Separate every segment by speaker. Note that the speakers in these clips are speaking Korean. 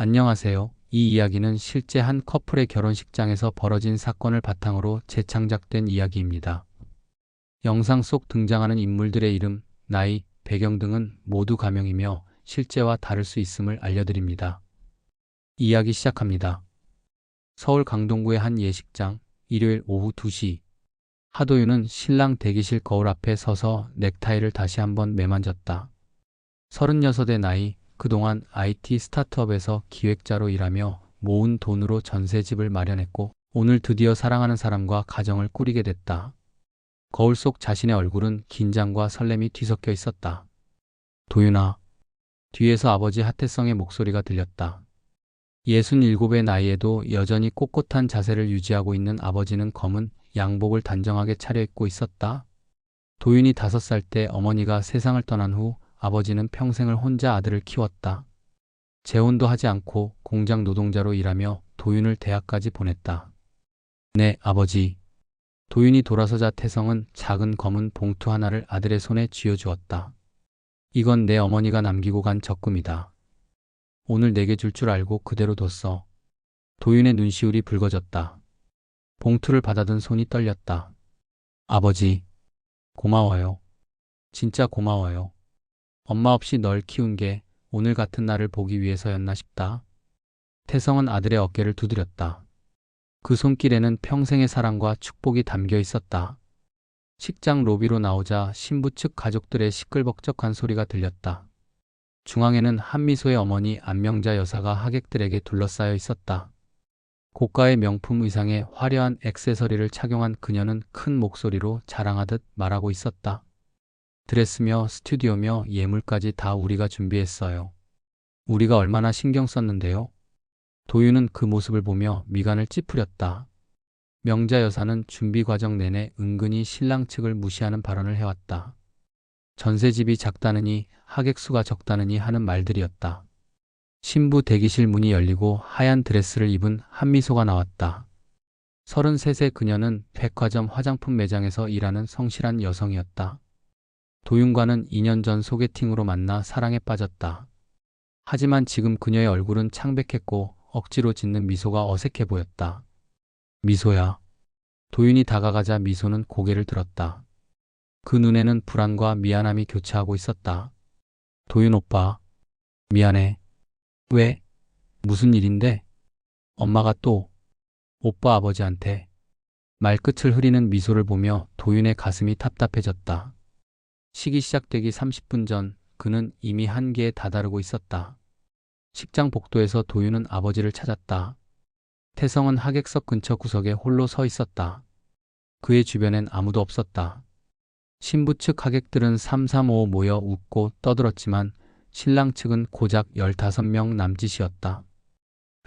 Speaker 1: 안녕하세요. 이 이야기는 실제 한 커플의 결혼식장에서 벌어진 사건을 바탕으로 재창작된 이야기입니다. 영상 속 등장하는 인물들의 이름, 나이, 배경 등은 모두 가명이며 실제와 다를 수 있음을 알려드립니다. 이야기 시작합니다. 서울 강동구의 한 예식장, 일요일 오후 2시. 하도윤은 신랑 대기실 거울 앞에 서서 넥타이를 다시 한번 매만졌다. 36의 나이, 그동안 IT 스타트업에서 기획자로 일하며 모은 돈으로 전세집을 마련했고 오늘 드디어 사랑하는 사람과 가정을 꾸리게 됐다. 거울 속 자신의 얼굴은 긴장과 설렘이 뒤섞여 있었다. 도윤아. 뒤에서 아버지 하태성의 목소리가 들렸다. 67의 나이에도 여전히 꼿꼿한 자세를 유지하고 있는 아버지는 검은 양복을 단정하게 차려입고 있었다. 도윤이 5살 때 어머니가 세상을 떠난 후 아버지는 평생을 혼자 아들을 키웠다. 재혼도 하지 않고 공장 노동자로 일하며 도윤을 대학까지 보냈다. 네, 아버지. 도윤이 돌아서자 태성은 작은 검은 봉투 하나를 아들의 손에 쥐어주었다. 이건 내 어머니가 남기고 간 적금이다. 오늘 내게 줄줄 알고 그대로 뒀어. 도윤의 눈시울이 붉어졌다. 봉투를 받아든 손이 떨렸다. 아버지, 고마워요. 진짜 고마워요. 엄마 없이 널 키운 게 오늘 같은 날을 보기 위해서였나 싶다. 태성은 아들의 어깨를 두드렸다. 그 손길에는 평생의 사랑과 축복이 담겨 있었다. 식장 로비로 나오자 신부 측 가족들의 시끌벅적한 소리가 들렸다. 중앙에는 한미소의 어머니 안명자 여사가 하객들에게 둘러싸여 있었다. 고가의 명품 의상에 화려한 액세서리를 착용한 그녀는 큰 목소리로 자랑하듯 말하고 있었다. 드레스며 스튜디오며 예물까지 다 우리가 준비했어요. 우리가 얼마나 신경 썼는데요. 도윤은 그 모습을 보며 미간을 찌푸렸다. 명자 여사는 준비 과정 내내 은근히 신랑 측을 무시하는 발언을 해왔다. 전세집이 작다느니 하객 수가 적다느니 하는 말들이었다. 신부 대기실 문이 열리고 하얀 드레스를 입은 한미소가 나왔다. 33세 그녀는 백화점 화장품 매장에서 일하는 성실한 여성이었다. 도윤과는 2년 전 소개팅으로 만나 사랑에 빠졌다. 하지만 지금 그녀의 얼굴은 창백했고 억지로 짓는 미소가 어색해 보였다. 미소야. 도윤이 다가가자 미소는 고개를 들었다. 그 눈에는 불안과 미안함이 교차하고 있었다. 도윤 오빠. 미안해. 왜? 무슨 일인데? 엄마가 또 오빠 아버지한테 말끝을 흐리는 미소를 보며 도윤의 가슴이 답답해졌다. 식이 시작되기 30분 전 그는 이미 한계에 다다르고 있었다. 식장 복도에서 도윤은 아버지를 찾았다. 태성은 하객석 근처 구석에 홀로 서 있었다. 그의 주변엔 아무도 없었다. 신부 측 하객들은 335 모여 웃고 떠들었지만 신랑 측은 고작 15명 남짓이었다.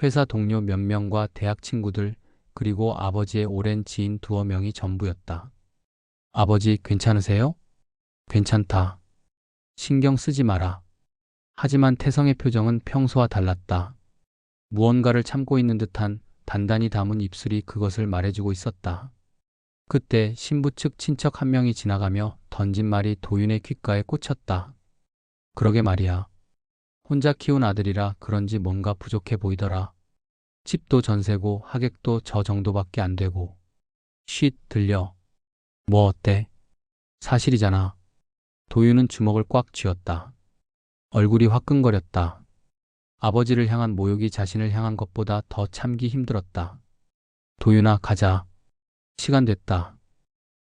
Speaker 1: 회사 동료 몇 명과 대학 친구들 그리고 아버지의 오랜 지인 두어 명이 전부였다. 아버지 괜찮으세요? 괜찮다. 신경 쓰지 마라. 하지만 태성의 표정은 평소와 달랐다. 무언가를 참고 있는 듯한 단단히 담은 입술이 그것을 말해주고 있었다. 그때 신부 측 친척 한 명이 지나가며 던진 말이 도윤의 귓가에 꽂혔다. 그러게 말이야. 혼자 키운 아들이라 그런지 뭔가 부족해 보이더라. 집도 전세고 하객도 저 정도밖에 안 되고. 쉿 들려. 뭐 어때? 사실이잖아. 도윤은 주먹을 꽉 쥐었다. 얼굴이 화끈거렸다. 아버지를 향한 모욕이 자신을 향한 것보다 더 참기 힘들었다. 도윤아, 가자. 시간 됐다.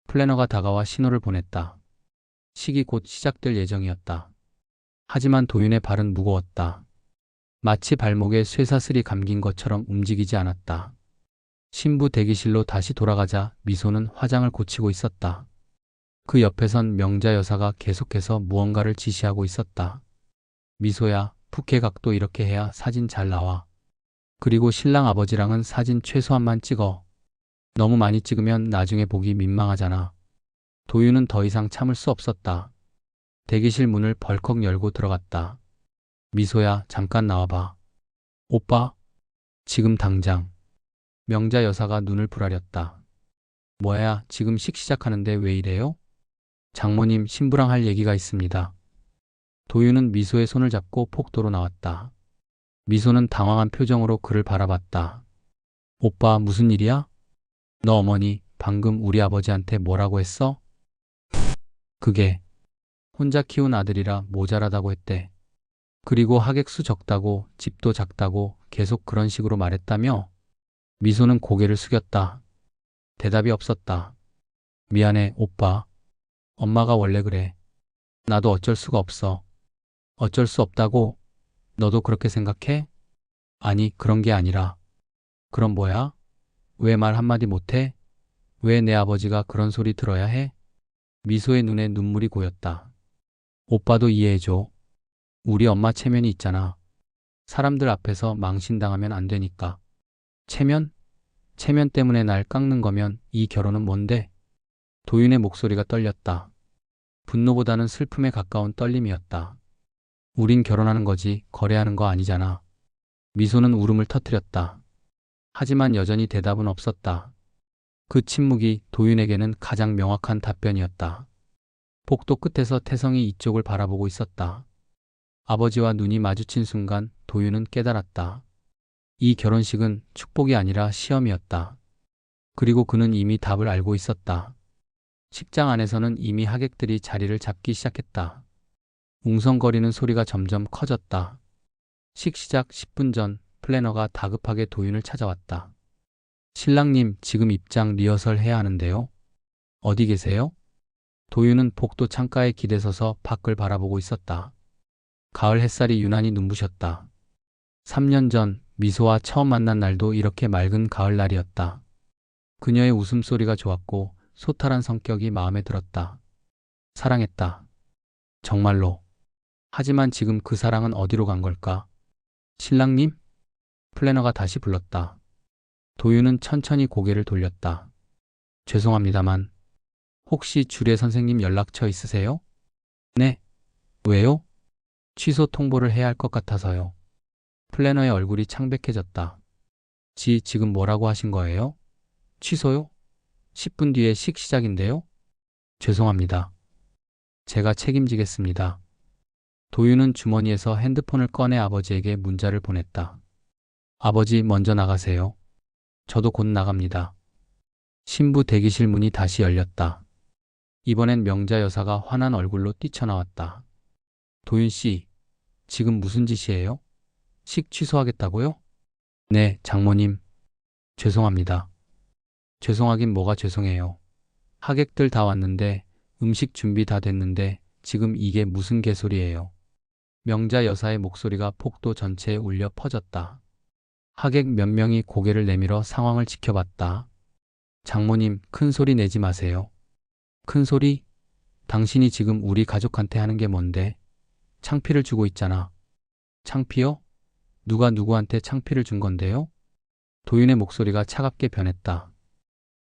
Speaker 1: 플래너가 다가와 신호를 보냈다. 식이 곧 시작될 예정이었다. 하지만 도윤의 발은 무거웠다. 마치 발목에 쇠사슬이 감긴 것처럼 움직이지 않았다. 신부 대기실로 다시 돌아가자 미소는 화장을 고치고 있었다. 그 옆에선 명자 여사가 계속해서 무언가를 지시하고 있었다. 미소야, 부케 각도 이렇게 해야 사진 잘 나와. 그리고 신랑 아버지랑은 사진 최소한만 찍어. 너무 많이 찍으면 나중에 보기 민망하잖아. 도윤은 더 이상 참을 수 없었다. 대기실 문을 벌컥 열고 들어갔다. 미소야, 잠깐 나와봐. 오빠? 지금 당장. 명자 여사가 눈을 부라렸다. 뭐야, 지금 식 시작하는데 왜 이래요? 장모님 신부랑 할 얘기가 있습니다. 도윤은 미소의 손을 잡고 폭도로 나왔다. 미소는 당황한 표정으로 그를 바라봤다. 오빠, 무슨 일이야? 너 어머니 방금 우리 아버지한테 뭐라고 했어? 그게 혼자 키운 아들이라 모자라다고 했대. 그리고 하객수 적다고 집도 작다고 계속 그런 식으로 말했다며? 미소는 고개를 숙였다. 대답이 없었다. 미안해, 오빠. 엄마가 원래 그래. 나도 어쩔 수가 없어. 어쩔 수 없다고? 너도 그렇게 생각해? 아니, 그런 게 아니라. 그럼 뭐야? 왜 말 한마디 못해? 왜 내 아버지가 그런 소리 들어야 해? 미소의 눈에 눈물이 고였다. 오빠도 이해해줘. 우리 엄마 체면이 있잖아. 사람들 앞에서 망신당하면 안 되니까. 체면? 체면 때문에 날 깎는 거면 이 결혼은 뭔데? 도윤의 목소리가 떨렸다. 분노보다는 슬픔에 가까운 떨림이었다. 우린 결혼하는 거지 거래하는 거 아니잖아. 미소는 울음을 터뜨렸다. 하지만 여전히 대답은 없었다. 그 침묵이 도윤에게는 가장 명확한 답변이었다. 복도 끝에서 태성이 이쪽을 바라보고 있었다. 아버지와 눈이 마주친 순간 도윤은 깨달았다. 이 결혼식은 축복이 아니라 시험이었다. 그리고 그는 이미 답을 알고 있었다. 식장 안에서는 이미 하객들이 자리를 잡기 시작했다. 웅성거리는 소리가 점점 커졌다. 식 시작 10분 전 플래너가 다급하게 도윤을 찾아왔다. 신랑님, 지금 입장 리허설 해야 하는데요. 어디 계세요? 도윤은 복도 창가에 기대서서 밖을 바라보고 있었다. 가을 햇살이 유난히 눈부셨다. 3년 전 미소와 처음 만난 날도 이렇게 맑은 가을날이었다. 그녀의 웃음소리가 좋았고 소탈한 성격이 마음에 들었다. 사랑했다. 정말로. 하지만 지금 그 사랑은 어디로 간 걸까? 신랑님? 플래너가 다시 불렀다. 도윤은 천천히 고개를 돌렸다. 죄송합니다만, 혹시 주례 선생님 연락처 있으세요? 네. 왜요? 취소 통보를 해야 할 것 같아서요. 플래너의 얼굴이 창백해졌다. 지 지금 뭐라고 하신 거예요? 취소요? 10분 뒤에 식 시작인데요? 죄송합니다. 제가 책임지겠습니다. 도윤은 주머니에서 핸드폰을 꺼내 아버지에게 문자를 보냈다. 아버지 먼저 나가세요. 저도 곧 나갑니다. 신부 대기실 문이 다시 열렸다. 이번엔 명자 여사가 환한 얼굴로 뛰쳐나왔다. 도윤 씨, 지금 무슨 짓이에요? 식 취소하겠다고요? 네, 장모님. 죄송합니다. 죄송하긴 뭐가 죄송해요. 하객들 다 왔는데 음식 준비 다 됐는데 지금 이게 무슨 개소리예요. 명자 여사의 목소리가 폭도 전체에 울려 퍼졌다. 하객 몇 명이 고개를 내밀어 상황을 지켜봤다. 장모님, 큰 소리 내지 마세요. 큰 소리? 당신이 지금 우리 가족한테 하는 게 뭔데? 창피를 주고 있잖아. 창피요? 누가 누구한테 창피를 준 건데요? 도윤의 목소리가 차갑게 변했다.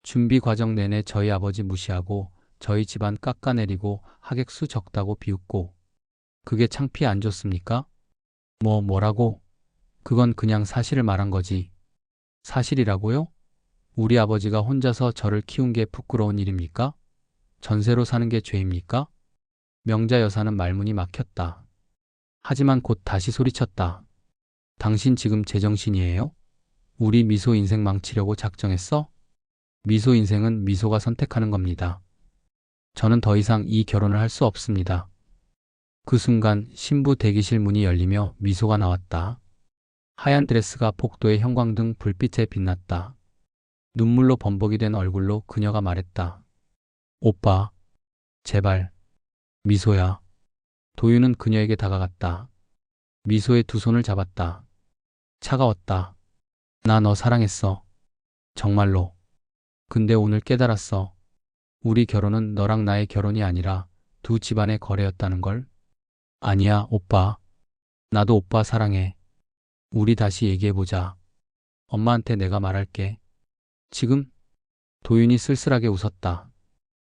Speaker 1: 준비 과정 내내 저희 아버지 무시하고 저희 집안 깎아내리고 하객수 적다고 비웃고 그게 창피 안 줬습니까? 뭐 뭐라고? 그건 그냥 사실을 말한 거지. 사실이라고요? 우리 아버지가 혼자서 저를 키운 게 부끄러운 일입니까? 전세로 사는 게 죄입니까? 명자 여사는 말문이 막혔다. 하지만 곧 다시 소리쳤다. 당신 지금 제정신이에요? 우리 미소 인생 망치려고 작정했어? 미소 인생은 미소가 선택하는 겁니다. 저는 더 이상 이 결혼을 할 수 없습니다. 그 순간 신부 대기실 문이 열리며 미소가 나왔다. 하얀 드레스가 복도의 형광등 불빛에 빛났다. 눈물로 범벅이 된 얼굴로 그녀가 말했다. 오빠, 제발, 미소야. 도윤은 그녀에게 다가갔다. 미소의 두 손을 잡았다. 차가웠다. 나 너 사랑했어. 정말로. 근데 오늘 깨달았어. 우리 결혼은 너랑 나의 결혼이 아니라 두 집안의 거래였다는 걸. 아니야, 오빠. 나도 오빠 사랑해. 우리 다시 얘기해보자. 엄마한테 내가 말할게. 지금? 도윤이 쓸쓸하게 웃었다.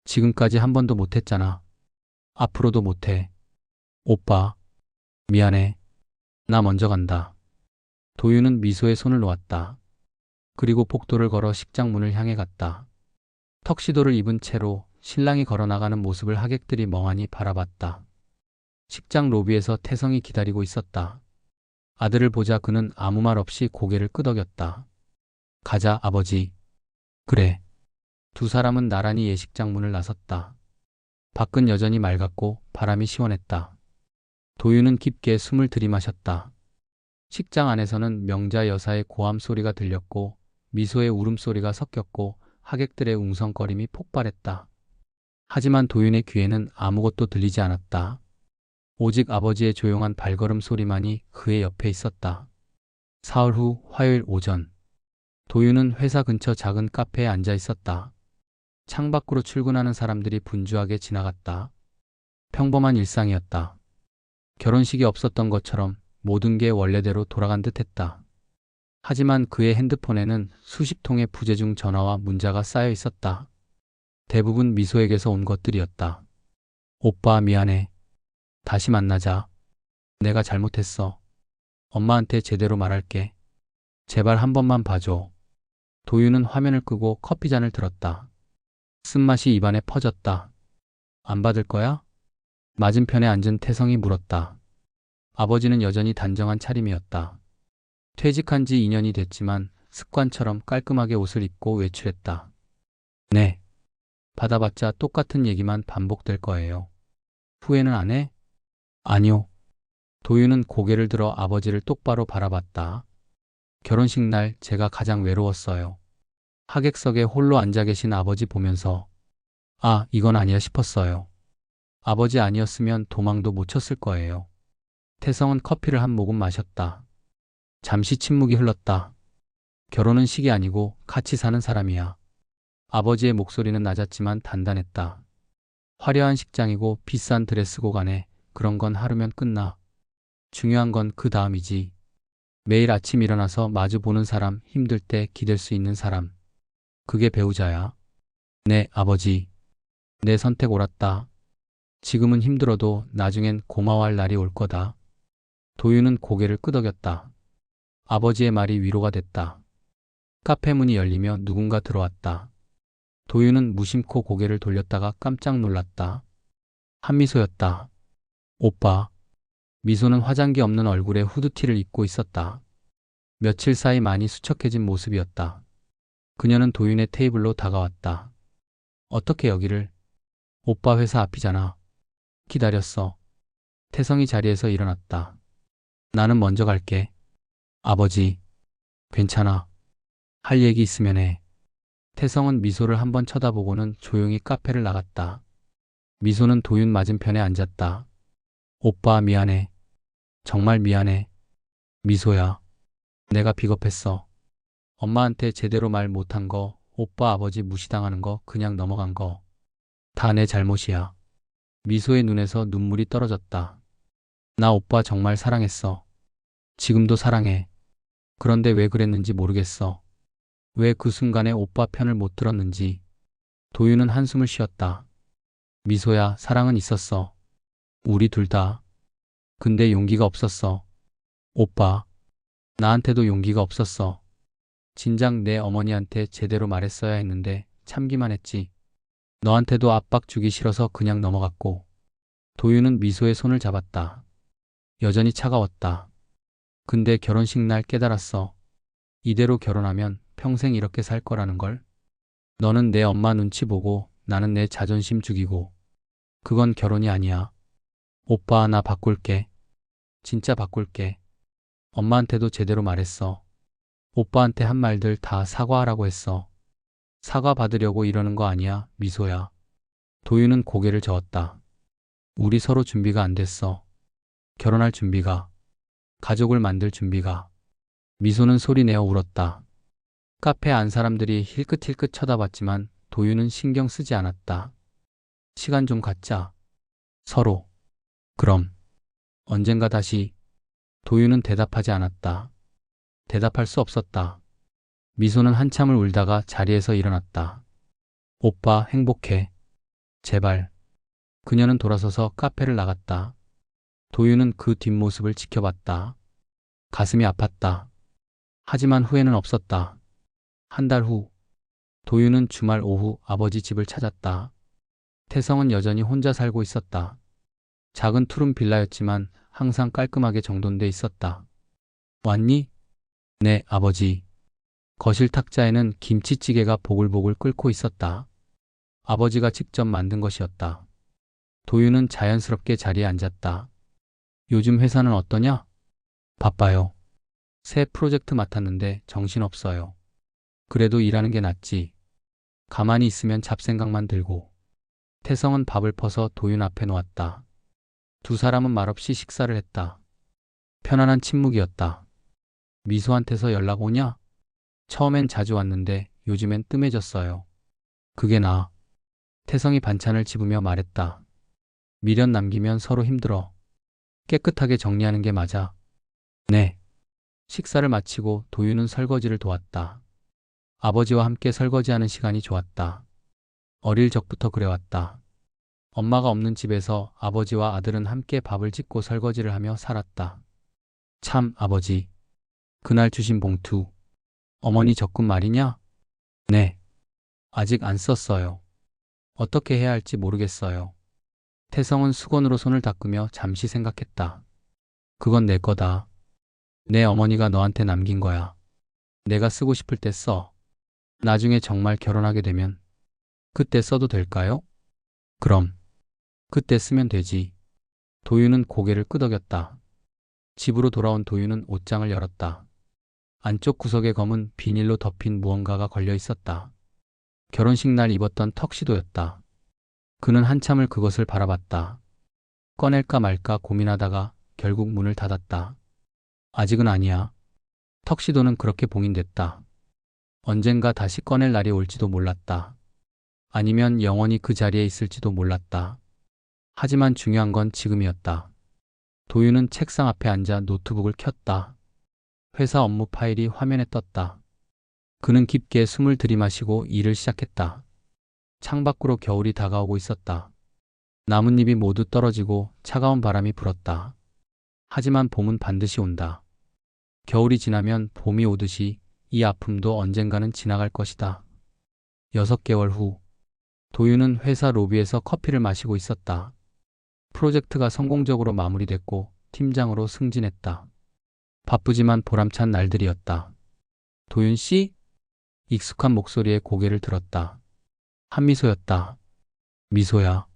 Speaker 1: 지금까지 한 번도 못했잖아. 앞으로도 못해. 오빠, 미안해. 나 먼저 간다. 도윤은 미소에 손을 놓았다. 그리고 복도를 걸어 식장 문을 향해 갔다. 턱시도를 입은 채로 신랑이 걸어나가는 모습을 하객들이 멍하니 바라봤다. 식장 로비에서 태성이 기다리고 있었다. 아들을 보자 그는 아무 말 없이 고개를 끄덕였다. 가자, 아버지. 그래. 두 사람은 나란히 예식장 문을 나섰다. 밖은 여전히 맑았고 바람이 시원했다. 도윤은 깊게 숨을 들이마셨다. 식장 안에서는 명자 여사의 고함 소리가 들렸고 미소의 울음소리가 섞였고 하객들의 웅성거림이 폭발했다. 하지만 도윤의 귀에는 아무것도 들리지 않았다. 오직 아버지의 조용한 발걸음 소리만이 그의 옆에 있었다. 사흘 후 화요일 오전. 도윤은 회사 근처 작은 카페에 앉아 있었다. 창밖으로 출근하는 사람들이 분주하게 지나갔다. 평범한 일상이었다. 결혼식이 없었던 것처럼 모든 게 원래대로 돌아간 듯 했다. 하지만 그의 핸드폰에는 수십 통의 부재중 전화와 문자가 쌓여 있었다. 대부분 미소에게서 온 것들이었다. 오빠 미안해. 다시 만나자. 내가 잘못했어. 엄마한테 제대로 말할게. 제발 한 번만 봐줘. 도윤은 화면을 끄고 커피잔을 들었다. 쓴맛이 입안에 퍼졌다. 안 받을 거야? 맞은편에 앉은 태성이 물었다. 아버지는 여전히 단정한 차림이었다. 퇴직한 지 2년이 됐지만 습관처럼 깔끔하게 옷을 입고 외출했다. 네. 받아봤자 똑같은 얘기만 반복될 거예요. 후회는 안 해? 아니요. 도윤은 고개를 들어 아버지를 똑바로 바라봤다. 결혼식 날 제가 가장 외로웠어요. 하객석에 홀로 앉아 계신 아버지 보면서 아, 이건 아니야 싶었어요. 아버지 아니었으면 도망도 못 쳤을 거예요. 태성은 커피를 한 모금 마셨다. 잠시 침묵이 흘렀다. 결혼은 식이 아니고 같이 사는 사람이야. 아버지의 목소리는 낮았지만 단단했다. 화려한 식장이고 비싼 드레스곡 안에 그런 건 하루면 끝나. 중요한 건 그 다음이지. 매일 아침 일어나서 마주 보는 사람, 힘들 때 기댈 수 있는 사람. 그게 배우자야. 네, 아버지. 내 선택 옳았다. 지금은 힘들어도 나중엔 고마워할 날이 올 거다. 도윤은 고개를 끄덕였다. 아버지의 말이 위로가 됐다. 카페 문이 열리며 누군가 들어왔다. 도윤은 무심코 고개를 돌렸다가 깜짝 놀랐다. 한미소였다. 오빠. 미소는 화장기 없는 얼굴에 후드티를 입고 있었다. 며칠 사이 많이 수척해진 모습이었다. 그녀는 도윤의 테이블로 다가왔다. 어떻게 여기를? 오빠 회사 앞이잖아. 기다렸어. 태성이 자리에서 일어났다. 나는 먼저 갈게. 아버지. 괜찮아. 할 얘기 있으면 해. 태성은 미소를 한번 쳐다보고는 조용히 카페를 나갔다. 미소는 도윤 맞은편에 앉았다. 오빠 미안해. 정말 미안해. 미소야. 내가 비겁했어. 엄마한테 제대로 말 못한 거, 오빠 아버지 무시당하는 거, 그냥 넘어간 거. 다 내 잘못이야. 미소의 눈에서 눈물이 떨어졌다. 나 오빠 정말 사랑했어. 지금도 사랑해. 그런데 왜 그랬는지 모르겠어. 왜 그 순간에 오빠 편을 못 들었는지. 도윤은 한숨을 쉬었다. 미소야, 사랑은 있었어. 우리 둘 다. 근데 용기가 없었어. 오빠. 나한테도 용기가 없었어. 진작 내 어머니한테 제대로 말했어야 했는데 참기만 했지. 너한테도 압박 주기 싫어서 그냥 넘어갔고. 도윤은 미소의 손을 잡았다. 여전히 차가웠다. 근데 결혼식 날 깨달았어. 이대로 결혼하면 평생 이렇게 살 거라는 걸. 너는 내 엄마 눈치 보고 나는 내 자존심 죽이고. 그건 결혼이 아니야. 오빠, 나 바꿀게. 진짜 바꿀게. 엄마한테도 제대로 말했어. 오빠한테 한 말들 다 사과하라고 했어. 사과 받으려고 이러는 거 아니야, 미소야. 도윤은 고개를 저었다. 우리 서로 준비가 안 됐어. 결혼할 준비가. 가족을 만들 준비가. 미소는 소리내어 울었다. 카페 안 사람들이 힐끗힐끗 쳐다봤지만 도윤은 신경 쓰지 않았다. 시간 좀 갖자. 서로. 그럼. 언젠가 다시. 도윤은 대답하지 않았다. 대답할 수 없었다. 미소는 한참을 울다가 자리에서 일어났다. 오빠 행복해. 제발. 그녀는 돌아서서 카페를 나갔다. 도윤은 그 뒷모습을 지켜봤다. 가슴이 아팠다. 하지만 후회는 없었다. 한 달 후, 도윤은 주말 오후 아버지 집을 찾았다. 태성은 여전히 혼자 살고 있었다. 작은 투룸 빌라였지만 항상 깔끔하게 정돈돼 있었다. 왔니? 네, 아버지. 거실 탁자에는 김치찌개가 보글보글 끓고 있었다. 아버지가 직접 만든 것이었다. 도윤은 자연스럽게 자리에 앉았다. 요즘 회사는 어떠냐? 바빠요. 새 프로젝트 맡았는데 정신없어요. 그래도 일하는 게 낫지. 가만히 있으면 잡생각만 들고. 태성은 밥을 퍼서 도윤 앞에 놓았다. 두 사람은 말없이 식사를 했다. 편안한 침묵이었다. 미소한테서 연락 오냐? 처음엔 자주 왔는데 요즘엔 뜸해졌어요. 그게 나. 태성이 반찬을 집으며 말했다. 미련 남기면 서로 힘들어. 깨끗하게 정리하는 게 맞아. 네. 식사를 마치고 도윤은 설거지를 도왔다. 아버지와 함께 설거지하는 시간이 좋았다. 어릴 적부터 그래왔다. 엄마가 없는 집에서 아버지와 아들은 함께 밥을 짓고 설거지를 하며 살았다. 참, 아버지. 그날 주신 봉투. 어머니 적금 말이냐? 네. 아직 안 썼어요. 어떻게 해야 할지 모르겠어요. 태성은 수건으로 손을 닦으며 잠시 생각했다. 그건 내 거다. 내 어머니가 너한테 남긴 거야. 내가 쓰고 싶을 때 써. 나중에 정말 결혼하게 되면 그때 써도 될까요? 그럼 그때 쓰면 되지. 도윤은 고개를 끄덕였다. 집으로 돌아온 도윤은 옷장을 열었다. 안쪽 구석에 검은 비닐로 덮인 무언가가 걸려 있었다. 결혼식 날 입었던 턱시도였다. 그는 한참을 그것을 바라봤다. 꺼낼까 말까 고민하다가 결국 문을 닫았다. 아직은 아니야. 턱시도는 그렇게 봉인됐다. 언젠가 다시 꺼낼 날이 올지도 몰랐다. 아니면 영원히 그 자리에 있을지도 몰랐다. 하지만 중요한 건 지금이었다. 도윤은 책상 앞에 앉아 노트북을 켰다. 회사 업무 파일이 화면에 떴다. 그는 깊게 숨을 들이마시고 일을 시작했다. 창밖으로 겨울이 다가오고 있었다. 나뭇잎이 모두 떨어지고 차가운 바람이 불었다. 하지만 봄은 반드시 온다. 겨울이 지나면 봄이 오듯이 이 아픔도 언젠가는 지나갈 것이다. 여섯 개월 후, 도윤은 회사 로비에서 커피를 마시고 있었다. 프로젝트가 성공적으로 마무리됐고 팀장으로 승진했다. 바쁘지만 보람찬 날들이었다. 도윤 씨? 익숙한 목소리에 고개를 들었다. 한미소였다. 미소야.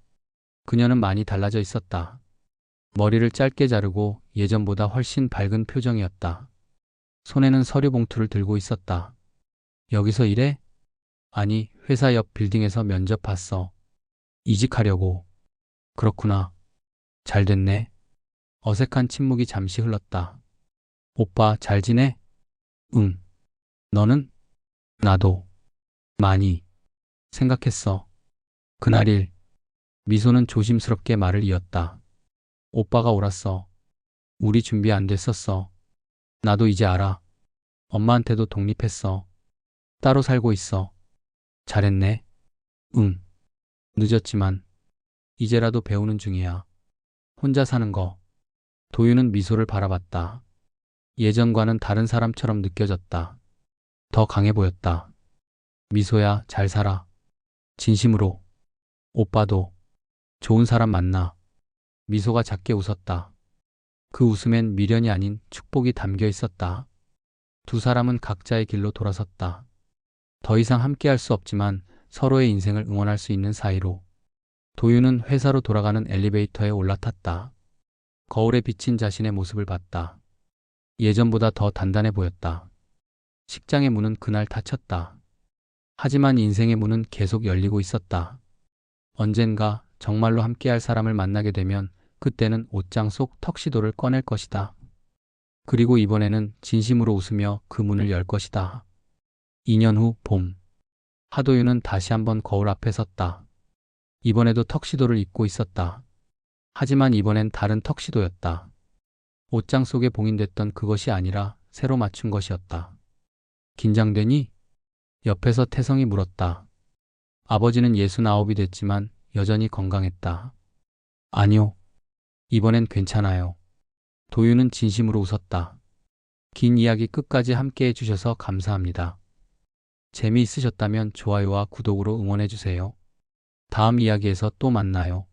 Speaker 1: 그녀는 많이 달라져 있었다. 머리를 짧게 자르고 예전보다 훨씬 밝은 표정이었다. 손에는 서류 봉투를 들고 있었다. 여기서 일해? 아니, 회사 옆 빌딩에서 면접 봤어. 이직하려고. 그렇구나. 잘 됐네. 어색한 침묵이 잠시 흘렀다. 오빠 잘 지내? 응. 너는? 나도. 많이. 생각했어. 그날 일. 미소는 조심스럽게 말을 이었다. 오빠가 옳았어. 우리 준비 안 됐었어. 나도 이제 알아. 엄마한테도 독립했어. 따로 살고 있어. 잘했네. 응. 늦었지만 이제라도 배우는 중이야. 혼자 사는 거. 도윤은 미소를 바라봤다. 예전과는 다른 사람처럼 느껴졌다. 더 강해 보였다. 미소야, 잘 살아. 진심으로. 오빠도. 좋은 사람 만나. 미소가 작게 웃었다. 그 웃음엔 미련이 아닌 축복이 담겨 있었다. 두 사람은 각자의 길로 돌아섰다. 더 이상 함께할 수 없지만 서로의 인생을 응원할 수 있는 사이로. 도윤은 회사로 돌아가는 엘리베이터에 올라탔다. 거울에 비친 자신의 모습을 봤다. 예전보다 더 단단해 보였다. 식장의 문은 그날 닫혔다. 하지만 인생의 문은 계속 열리고 있었다. 언젠가 정말로 함께할 사람을 만나게 되면 그때는 옷장 속 턱시도를 꺼낼 것이다. 그리고 이번에는 진심으로 웃으며 그 문을 열 것이다. 2년 후 봄. 하도윤은 다시 한번 거울 앞에 섰다. 이번에도 턱시도를 입고 있었다. 하지만 이번엔 다른 턱시도였다. 옷장 속에 봉인됐던 그것이 아니라 새로 맞춘 것이었다. 긴장되니? 옆에서 태성이 물었다. 아버지는 예순아홉이 됐지만 여전히 건강했다. 아니요. 이번엔 괜찮아요. 도윤은 진심으로 웃었다. 긴 이야기 끝까지 함께 해주셔서 감사합니다. 재미있으셨다면 좋아요와 구독으로 응원해주세요. 다음 이야기에서 또 만나요.